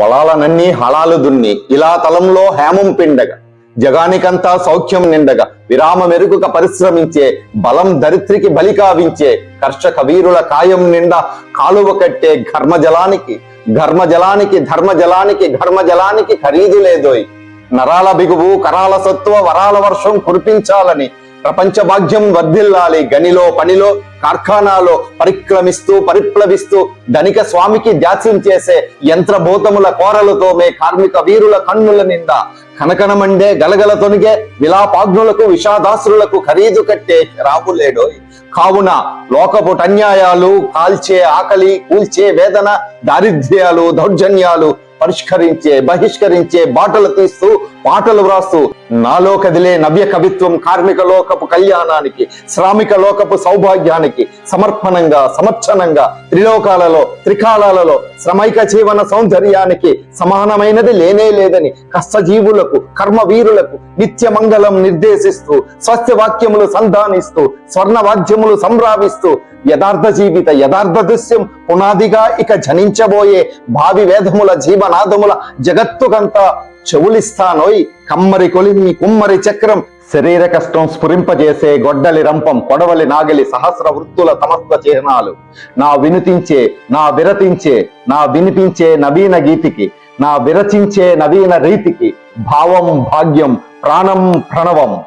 పొలాలనన్నీ హళాలు దున్ని ఇలా తలంలో హేమం పిండగ జగానికంతా సౌఖ్యం నిండగ విరామ మెరుగుక పరిశ్రమించే బలం దరిత్రికి బలికావించే కర్షక వీరుల కాయం నిండా కాలువ కట్టే ఘర్మజలానికి ఘర్మజలానికి ధర్మజలానికి ఘర్మజలానికి ఖరీదు లేదోయ్. నరాల బిగువు కరాల సత్వ వరాల వర్షం కురిపించాలని ప్రపంచ భాగ్యం వర్ధిల్లాలి గనిలో పనిలో కార్ఖానాలో పరిక్రమిస్తూ పరిప్లవిస్తూ ధనిక స్వామికి దాస్యం చేసే యంత్రభూతముల కోరలతో మే కార్మిక వీరుల కన్నుల నిండా కనకనమండే గలగల తొనిగే విలాపాగ్నులకు విషాదాసులకు ఖరీదు కట్టే రాబులేడోయ్ కావున లోకపు అన్యాయాలు కాల్చే ఆకలి కూల్చే వేదన దారిద్ర్యాలు దౌర్జన్యాలు పరిష్కరించే బహిష్కరించే బాటలు తీస్తూ పాటలు వ్రాస్తూ నాలో కదిలే నవ్య కవిత్వం కార్మిక లోకపు కళ్యాణానికి శ్రామిక లోకపు సౌభాగ్యానికి సమర్పణంగా సమర్చనంగా త్రిలోకాలలో త్రికాలాలలో శ్రమైక జీవన సౌందర్యానికి సమానమైనది లేనే లేదని కష్టజీవులకు కర్మవీరులకు నిత్య మంగళం నిర్దేశిస్తూ స్వస్య వాక్యములు సంధానిస్తూ స్వర్ణ వాద్యములు సంభ్రావిస్తూ యథార్థ జీవిత యథార్థ దృశ్యం పునాదిగా ఇక జనించబోయే భావి వేదముల జీవనాదముల జగత్తుకంతా చెవులిస్తానోయ్ కమ్మరి కొలిమి కుమ్మరి చక్రం శరీర కష్టం స్ఫురింపజేసే గొడ్డలి రంపం పొడవలి నాగలి సహస్ర వృత్తుల సమస్త చిహ్నాలు. నా వినుతించే నా విరతించే నా వినిపించే నవీన గీతికి నా విరచించే నవీన రీతికి భావం భాగ్యం ప్రాణం ప్రణవం.